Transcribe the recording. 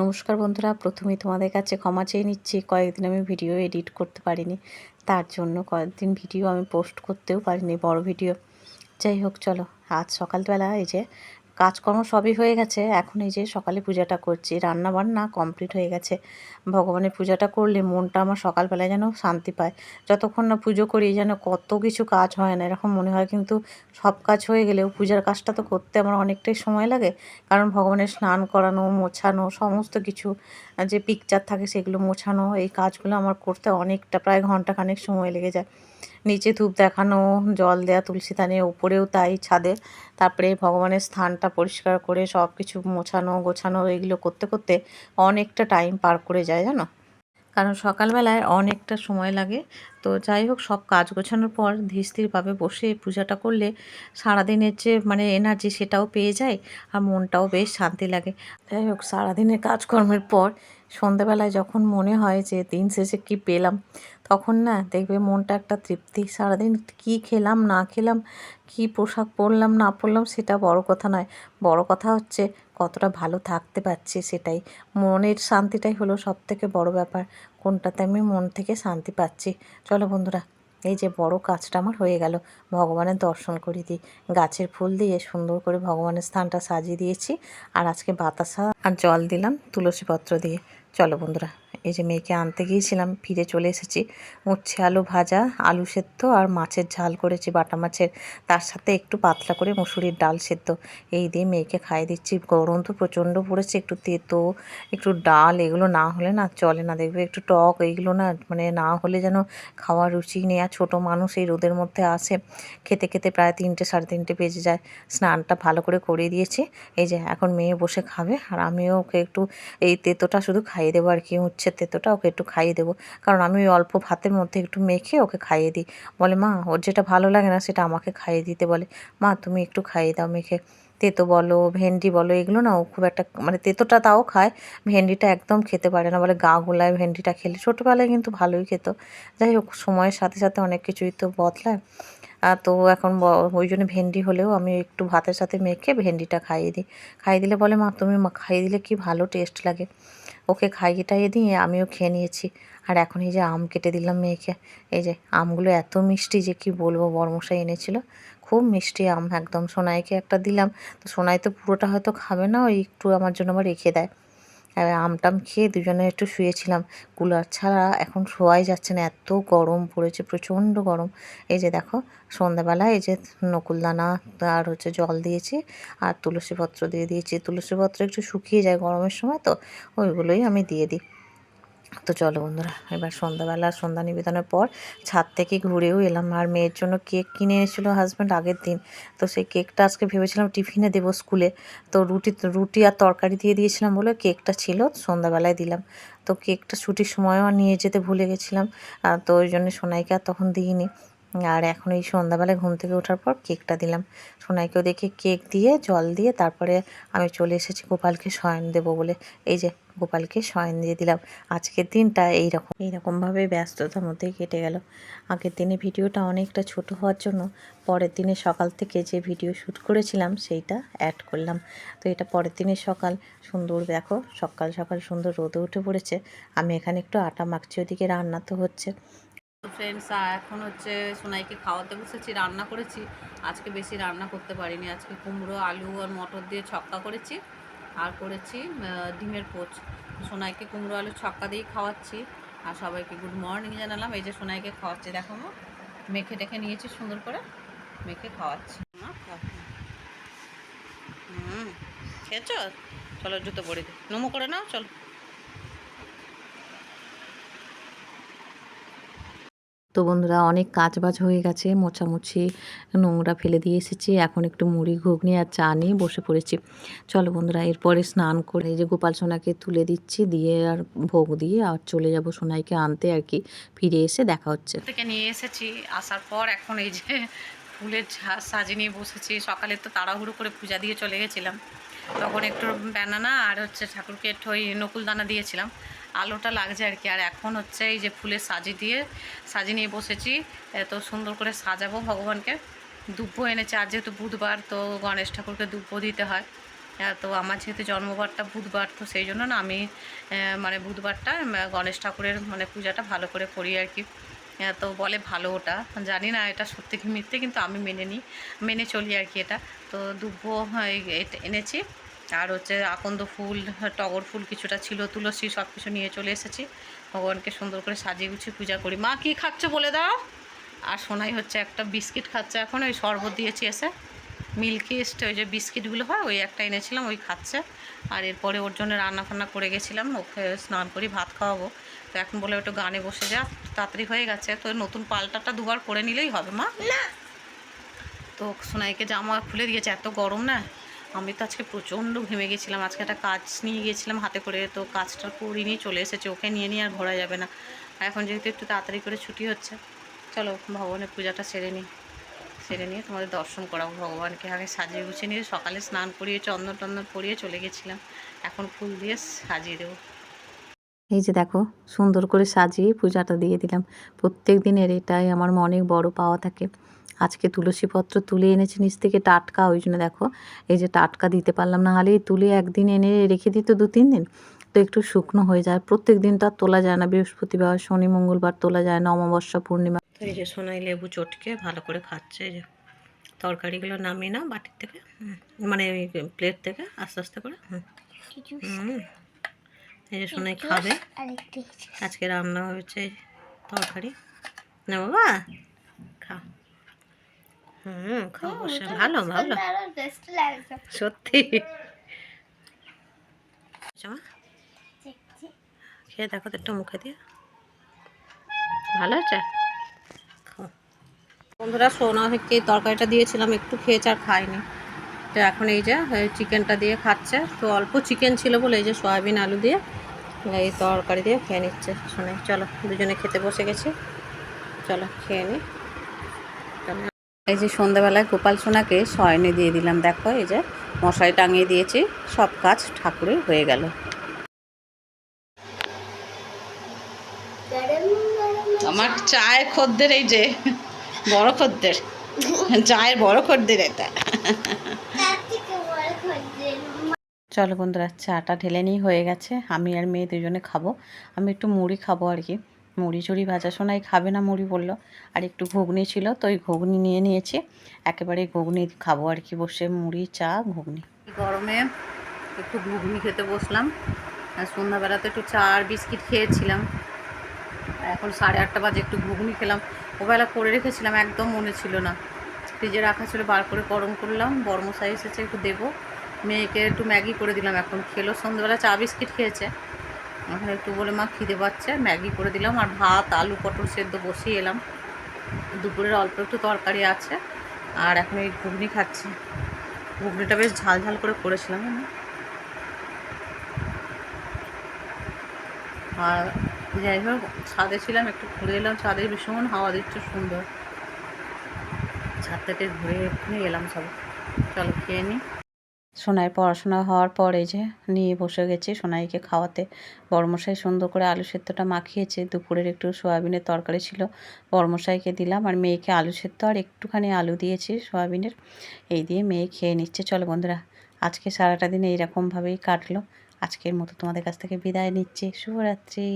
নমস্কার বন্ধুরা, প্রথমেই তোমাদের কাছে ক্ষমা চেয়ে নিচ্ছি, কয়েকদিন আমি ভিডিও এডিট করতে পারিনি, তার জন্য কয়েকদিন ভিডিও আমি পোস্ট করতেও পারিনি, বড় ভিডিও। যাই হোক, চলো, আজ সকালবেলা এই যে কাজকর্ম সবই হয়ে গেছে। এখন এই যে সকালে পূজাটা করছি রান্না বান্না কমপ্লিট হয়ে গেছে। ভগবানের পূজাটা করলে মনটা আমার সকালবেলায় যেন শান্তি পায়। যতক্ষণ না পুজো করি, যেন কত কিছু কাজ হয় না, এরকম মনে হয় কিন্তু সব কাজ হয়ে গেলেও পূজার কাজটা তো করতে আমার অনেকটাই সময় লাগে। কারণ ভগবানের স্নান করানো, মোছানো, সমস্ত কিছু যে পিকচার থাকে সেগুলো মোছানো, এই কাজগুলো আমার করতে অনেকটা, প্রায় ঘণ্টা খানেক সময় লেগে যায়। নিচে ধূপ দেখানো, জল দেয়া, তুলসী থানে ওপরেও তাই ছাদে। তারপরে ভগবানের স্থানটা পরিষ্কার করে সব কিছু মোছানো, গোছানো, এগুলো করতে করতে অনেকটা টাইম পার করে যায়, জানো? কারণ সকালবেলায় অনেকটা সময় লাগে। তো যাই হোক, সব কাজ গোছানোর পর ধীরস্থিরভাবে বসে পূজাটা করলে সারাদিনের যে মানে এনার্জি সেটাও পেয়ে যায় আর মনটাও বেশ শান্তি লাগে। যাই হোক, সারাদিনের কাজকর্মের পর সন্ধেবেলায় যখন মনে হয় যে দিন শেষে কি পেলাম তখন না দেখবে মনটা একটা তৃপ্তি। সারাদিন কি খেলাম, না খেলাম, কি পোশাক পরলাম, না পরলাম সেটা বড় কথা নয়। বড় কথা হচ্ছে কতটা ভালো থাকতে পারছি সেটাই। মনের শান্তিটাই হলো সব থেকে বড় ব্যাপার। কোনটাতে আমি মন থেকে শান্তি পাচ্ছি? চলো বন্ধুরা, এই যে বড় কাজটা আমার হয়ে গেল। ভগবানের দর্শন করে দিই। গাছের ফুল দিয়ে সুন্দর করে ভগবানের স্থানটা সাজিয়ে দিয়েছি। আর আজকে বাতাসা আর জল দিলাম তুলসী পত্র দিয়ে। চলো বন্ধুরা। এই যে মেয়েকে আনতে গিয়েছিলাম, ফিরে চলে এসেছি। উচ্ছে আলু ভাজা, আলু সেদ্ধ আর মাছের ঝাল করেছি বাটা মাছের। তার সাথে একটু পাতলা করে মুসুরির ডাল সেদ্ধ। এই দিয়ে মেয়েকে খাইয়ে দিচ্ছি। গরম তো প্রচণ্ড পড়েছে, একটু তেতো, একটু ডাল, এগুলো না হলে না চলে না। দেখবে একটু টক, এইগুলো না মানে না হলে যেন খাওয়ার রুচি নেই। আর ছোটো মানুষ এই রোদের মধ্যে আসে, খেতে খেতে প্রায় তিনটে, সাড়ে তিনটে বেজে যায়। স্নানটা ভালো করে করে দিয়েছি। এই যে এখন মেয়ে বসে খাবে আর আমিও ওকে একটু এই তেতোটা শুধু খাইয়ে দেবো আর কি। উচ্ছে তেতোটা ওকে একটু খাইয়ে দেবো। কারণ আমি অল্প ভাতের মধ্যে একটু মেখে ওকে খাইয়ে দিই। বলে, মা, ওর যেটা ভালো লাগে না সেটা আমাকে খাইয়ে দিতে। বলে, মা, তুমি একটু খাইয়ে দাও মেখে। তেতো বলো, ভেন্ডি বলো, এগুলো না ও খুব একটা মানে তেতোটা তাও খায়, ভেন্ডিটা একদম খেতে পারে না। বলে, গা গোলায় ভেন্ডিটা খেলে। ছোটোবেলায় কিন্তু ভালোই খেত। যাই হোক, সময়ের সাথে সাথে অনেক কিছুই তো বদলায়। তো এখন ওই জন্য ভেন্ডি হলেও আমি একটু ভাতের সাথে মেখে ভেন্ডিটা খাইয়ে দিই। খাইয়ে দিলে বলে, মা, তুমি খাইয়ে দিলে কি ভালো টেস্ট লাগে? ওকে খাইয়ে টাইয়ে দিয়ে আমিও খেয়ে নিয়েছি। আর এখন এই যে আম কেটে দিলাম মেয়েকে এই যে আমগুলো এত মিষ্টি যে কি বলব, বরমশাই এনেছিল। খুব মিষ্টি আম একদম। সোনাইকে একটা দিলাম, তো সোনাই তো পুরোটা হয়তো খাবে না, ওই একটু আমার জন্য আবার রেখে দেয়। আমটাম খেয়ে দুজনে একটু শুয়েছিলাম। কুলার ছাড়া এখন শোয়াই যাচ্ছে না। এত গরম পড়েছে, প্রচণ্ড গরম। এই যে দেখো, সন্ধ্যাবেলা এই যে নকুলদানা আর হচ্ছে জল দিয়েছি আর তুলসী পত্র দিয়ে দিয়েছি। তুলসী পত্র একটু শুকিয়ে যায় গরমের সময় তো, ওইগুলোই আমি দিয়ে দিই। তো চলো বন্ধুরা, এবার সন্ধ্যাবেলা, সন্ধ্যা নিবেদনের পর ছাদ থেকে ঘুরেও এলাম। আর মেয়ের জন্য কেক কিনে এনেছিলো হাজব্যান্ড আগের দিন। তো সেই কেকটা আজকে ভেবেছিলাম টিফিনে দেবো স্কুলে। তো রুটি রুটি আর তরকারি দিয়ে দিয়েছিলাম বলে কেকটা ছিল, সন্ধ্যাবেলায় দিলাম। তো কেকটা ছুটির সময়ও নিয়ে যেতে ভুলে গেছিলাম। তো ওই জন্য সোনাইকে আর তখন দিইনি। আর এখন এই সন্ধ্যাবেলায় ঘুম থেকে ওঠার পর কেকটা দিলাম। সোনাইকেও দেখে কেক দিয়ে, জল দিয়ে তারপরে আমি চলে এসেছি গোপালকে শয়ন দেবো বলে। এই যে, গোপালকে শয়ন দিয়ে দিলাম। আজকের দিনটা এইরকম। এইরকমভাবে ব্যস্ততার মধ্যে কেটে গেল। আগের দিনে ভিডিওটা অনেকটা ছোট হওয়ার জন্য পরের দিনে সকাল থেকে যে ভিডিও শ্যুট করেছিলাম সেইটা অ্যাড করলাম। তো এটা পরের দিনের সকাল। সুন্দর দেখো, সকাল সকাল সুন্দর রোদে উঠে পড়েছে। আমি এখানে একটু আটা মাখছি, ওদিকে রান্না তো হচ্ছে। ফ্রেন্ডস এখন হচ্ছে সোনাইকে খাওয়াতে বসেছি, রান্না করেছি। আজকে বেশি রান্না করতে পারিনি। আজকে কুমড়ো, আলু আর মটর দিয়ে ছক্কা করেছি আর করেছি ডিমের পোচ। সোনাইকে কুমড়ো, আলু ছক্কা দিয়েই খাওয়াচ্ছি। আর সবাইকে গুড মর্নিং জানালাম। এই যে সোনাইকে খাওয়াচ্ছি, দেখো মা। মেখে টেখে নিয়েছি সুন্দর করে। মেখে খাওয়াচ্ছি। হুম, খেয়েছ? চলো জুতো পরে দিই নমো করে নাও, চলো। তো বন্ধুরা অনেক কাজ বাজ হয়ে গেছে, মোছামুছি, নোংরা ফেলে দিয়ে এসেছি। এখন একটু মুড়ি, ঘুগনি আর চা নিয়ে বসে পড়েছি। চলো বন্ধুরা, এরপরে স্নান করে এই যে গোপাল সোনাকে তুলে দিচ্ছি, দিয়ে আর ভোগ দিয়ে আর চলে যাব সোনাইকে আনতে আর কি। ফিরে এসে দেখা হচ্ছে। থেকে নিয়ে এসেছি, আসার পর এখন এই যে ফুলের সাজিয়ে নিয়ে বসেছি। সকালে তো তাড়াহুড়ো করে পূজা দিয়ে চলে গেছিলাম। তখন একটু ব্যানানা আর হচ্ছে ঠাকুরকে একটু ওই নকুলদানা দিয়েছিলাম। আলোটা লাগছে আর কি। আর এখন হচ্ছে এই যে ফুলের সাজি দিয়ে সাজিয়ে নিয়ে বসেছি। এত সুন্দর করে সাজাবো ভগবানকে। দুব্বো এনেছে। আর যেহেতু বুধবার তো গণেশ ঠাকুরকে দুব্বো দিতে হয়। আহ, তো আমার যেহেতু জন্মবারটা বুধবার তো সেই জন্য না আমি মানে বুধবারটা গণেশ ঠাকুরের মানে পূজাটা ভালো করে করি আর কি। তো বলে ভালো ওটা। জানি না এটা সত্যি কি মিথ্যে কিন্তু আমি মেনে নিই মেনে চলি আর কি এটা। তো দুব্ব এনেছি। আর হচ্ছে আকন্দ ফুল টগর ফুল কিছুটা ছিল তুলসী সব কিছু নিয়ে চলে এসেছি। ভগবানকে সুন্দর করে সাজিয়ে গুছিয়ে পূজা করি। মা কী খাচ্ছ বলে দাও? আর সোনাই হচ্ছে একটা বিস্কিট খাচ্ছে এখন ওই শরবত দিয়েছি এসে। মিল্কি মিল্কিস্ট ওই যে বিস্কিটগুলো হয় ওই একটা এনেছিলাম ওই খাচ্ছে। আর এরপরে ওর জন্য রান্না ফান্না করে গেছিলাম ওকে স্নান করি ভাত খাওয়াবো। তো এখন বলে একটু গানে বসে যা তাড়াতাড়ি হয়ে গেছে তো নতুন পাল্টাটা দুবার করে নিলেই হবে মা। তো সোনাইকে জামা খুলে দিয়েছে এত গরম না আমি তো আজকে প্রচণ্ড ঘেমে গেছিলাম, আজকে একটা কাজ নিয়ে গিয়েছিলাম হাতে করে, তো কাজটা করিনি চলে এসেছে, ওকে নিয়ে নিয়ে আর ঘোরা যাবে না। এখন যেহেতু একটু তাড়াতাড়ি করে ছুটি হচ্ছে, চলো ভগবানের পূজাটা সেরে নিই। সেরে নিয়ে তোমাদের দর্শন করাবো ভগবানকে। আগে সাজিয়ে গুছিয়ে নিয়ে সকালে স্নান করিয়ে, চন্দন টন্দন পরিয়ে চলে গেছিলাম। এখন ফুল দিয়ে সাজিয়ে দেবো। এই যে দেখো সুন্দর করে সাজিয়ে পূজাটা দিয়ে দিলাম। প্রত্যেক দিনের এটাই আমার অনেক বড় পাওয়া থাকে। আজকে তুলসী পত্র তুলে এনেছি নিচ থেকে টাটকা ওই জন্য দেখো এই যে টাটকা দিতে পারলাম না। হলে এই তুলে একদিন এনে রেখে দিত দু তিন দিন। তো একটু শুকনো হয়ে যায়। প্রত্যেক দিন তো আর তোলা যায় না। বৃহস্পতিবার শনি মঙ্গলবার তোলা যায় না। অমাবস্যা পূর্ণিমা। তো এই যে সোনাই লেবু চটকে ভালো করে খাচ্ছে। এই যে তরকারিগুলো নামিয়ে না বাটির থেকে। মানে ওই প্লেট থেকে আস্তে আস্তে করে। হুম। এই যে সোনাই খাবে। আজকে রান্না হয়েছে তরকারি। না বাবা? খাও হুম খাও বসে ভালো ভালো। সত্যি। খেয়ে দেখো তো একটু মুখে দিয়ে। ভালো আছে? বন্ধুরা সোনা থেকে তরকারিটা দিয়েছিলাম একটু খেয়েছে আর খায়নি। তো এখন এই যে চিকেনটা দিয়ে খাচ্ছে। তো অল্প চিকেন ছিল বলে এই যে সয়াবিন আলু দিয়ে এই তরকারি দিয়ে খেয়ে নিচ্ছে শোনে চলো, দুজনে খেতে বসে গেছি। চলো, খেয়ে নি। এই যে সন্ধ্যাবেলায় গোপাল সোনাকে শয়নে দিয়ে দিলাম, দেখো এই যে মশারি টাঙিয়ে দিয়েছি, সব কাজ ঠাকুরের হয়ে গেল। আমার চায়ের খদ্দের এই যে, বড় খদ্দের। চায়ের বড় খদ্দের এটা। চলো বন্ধুরা, চাটা ঢেলে নিয়ে হয়ে গেছে। আমি আর মেয়ে দুজনে খাব। আমি একটু মুড়ি খাব আর কি। মুড়ি চুড়ি ভাজা শোনাই খাবে না মুড়ি বলল। আর একটু ঘুগনি ছিল, তো ওই ঘুগনি নিয়ে নিয়েছি। একেবারে ঘুগনি খাব আর কি, বসে মুড়ি, চা, ঘুগনি। গরমে একটু ঘুগনি খেতে বসলাম। আর সন্ধ্যাবেলাতে একটু চা আর বিস্কিট খেয়েছিলাম। এখন সাড়ে আটটা বাজে, একটু ঘুগনি খেলাম। ওবেলা করে রেখেছিলাম, একদম মনে ছিল না। ফ্রিজে রাখা ছিল, বার করে গরম করলাম। বর্মশাই এসেছে, একটু দেবো। মেয়েকে একটু ম্যাগি করে দিলাম, এখন খেলো। সন্ধ্যাবেলা চা বিস্কিট খেয়েছে। এখন একটু বলে মা খিদে পাচ্ছে, ম্যাগি করে দিলাম আর ভাত, আলু, পটল সেদ্ধ বসিয়ে এলাম। দুপুরের অল্প একটু তরকারি আছে, আর এখন এই ঘুগনি খাচ্ছি। ঘুগনিটা বেশ ঝাল ঝাল করে করেছিলাম, জানো? আর যাই হোক, ছাদে ছিলাম, একটু ঘুরে এলাম। ছাদে ভীষণ হাওয়া দিচ্ছে, সুন্দর। ছাদ থেকে ঘুরে এলাম সব। চলো খেয়ে নিই সোনাইয়ের পড়াশোনা হওয়ার পর যে নিয়ে বসে গেছি সোনাইকে খাওয়াতে। বড়মশাই সুন্দর করে আলু সেদ্ধটা মাখিয়েছে। দুপুরের একটু সোয়াবিনের তরকারি ছিল বড়মশাইকে দিলাম। আর মেয়েকে আলু সেদ্ধ আর একটুখানি আলু দিয়েছি সোয়াবিনের। এই দিয়ে মেয়ে খেয়ে নিচ্ছে। চলো বন্ধুরা, আজকে সারাটা দিন এইরকমভাবেই কাটলো। আজকের মতো তোমাদের কাছ থেকে বিদায় নিচ্ছি। শুভরাত্রি।